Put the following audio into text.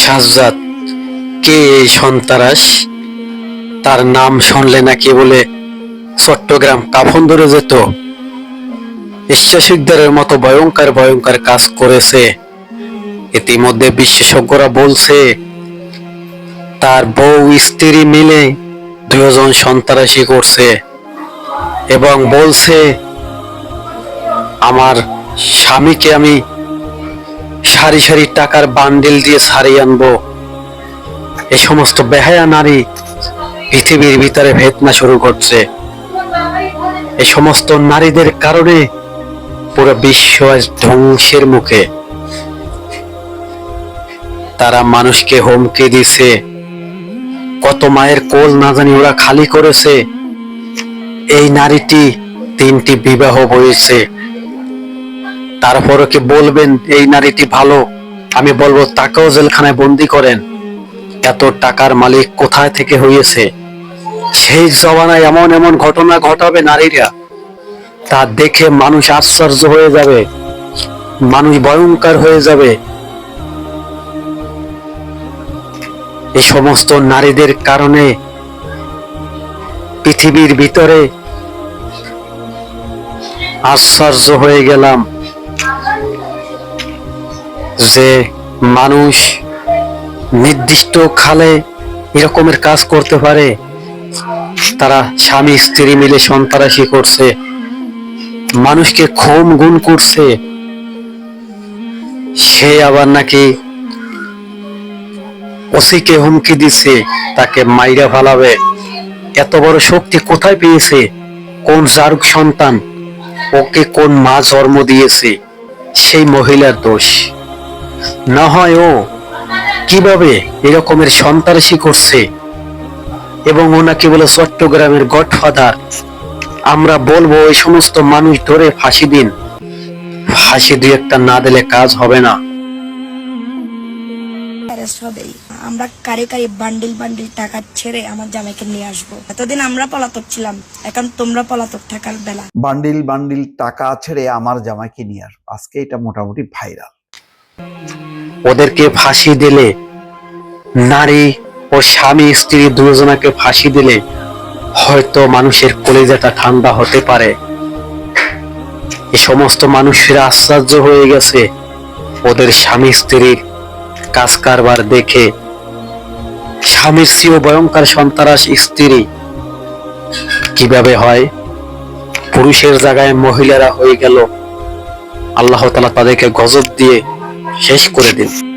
সাজ্জাদ, কে এই সন্তারাস? তার নাম শুনলে নাকি বলে, চট্টগ্রাম কাফন ধরে যেত। ঈশ্বাসিকদারের মতো ভয়ঙ্কর ভয়ঙ্কর কাজ করেছে। ইতিমধ্যে বিশেষজ্ঞরা বলছে, তার বউ স্ত্রী মিলে দুজন সন্ত্রাসী করছে এবং বলছে, আমার স্বামীকে আমি সারি সারি টাকার বান্ডিল দিয়ে ছাড়িয়ে আনব। এই সমস্ত বেহায়া নারী পৃথিবীর ভিতরে ভেদনা শুরু করছে। এই সমস্ত নারীদের কারণে পুরো বিশ্ব আজ ধ্বংসের মুখে। তারা মানুষকে হুমকি দিছে। কত মায়ের কোল না জানি ওরা খালি করেছে। এই নারীটি তিনটি বিবাহ বয়েছে তারপরও ওকে বলবেন, এই নারীটি ভালো? আমি বলব, তাকেও জেলখানায় বন্দি করেন। এত টাকার মালিক কোথায় থেকে হয়েছে সেই জমানায় এমন এমন ঘটনা ঘটাবে নারীরা, তা দেখে মানুষ আশ্চর্য হয়ে যাবে, মানুষ ভয়ঙ্কর হয়ে যাবে। এই সমস্ত নারীদের কারণে পৃথিবীর ভিতরে আশ্চর্য হয়ে গেলাম। যে মানুষ নির্দিষ্ট খালে এরকমের কাজ করতে পারে, তারা স্বামী, স্ত্রী মিলে সন্ত্রাসী করছে, মানুষকে খুন গুণ করছে, সে আবার নাকি ওসিকে হুমকি দিছে তাকে মাইরা ফালাবে। এত বড় শক্তি কোথায় পেয়েছে? কোন জারুক সন্তান? ওকে কোন মা জন্ম দিয়েছে? সেই মহিলার দোষ। না হয় ও কীভাবে এরকমের সন্ত্রাসী করছে? এবং ওনাকে বলে চট্টগ্রামের গডফাদার আমরা বলব ওই সমস্ত মানুষ ধরে ফাঁসি দিন। ফাঁসি দুই একটা না দিলে কাজ হবে না। হবেই। আমরা কারি কারি বান্ডিল বান্ডিল টাকা ছেড়ে আমার জামাইকে নিয়ে আসব। এতদিন আমরা পলাতক ছিলাম এখন তোমরা পলাতক থাকার বেলা। বান্ডিল বান্ডিল টাকা ছেড়ে আমার জামাইকে নিয়ে আস। আজকে এটা মোটামুটি ভাইরাল ওদেরকে ফাঁসি দিলে, নারী ও স্বামী, স্ত্রী দুজনাকে ফাঁসি দিলে হয়তো মানুষের কলিজাটা ঠান্ডা হতে পারে। এই সমস্ত মানুষেরা আশ্চর্য হয়ে গেছে। ওদের স্বামী, স্ত্রীর কাজ কারবার দেখে স্বামীর চেয়েও ভয়ঙ্কর সন্তারাস, স্ত্রী কীভাবে হয়? পুরুষের জায়গায় মহিলারা হয়ে গেল। আল্লাহ তালা তাদেরকে গজব দিয়ে শেষ করে দিন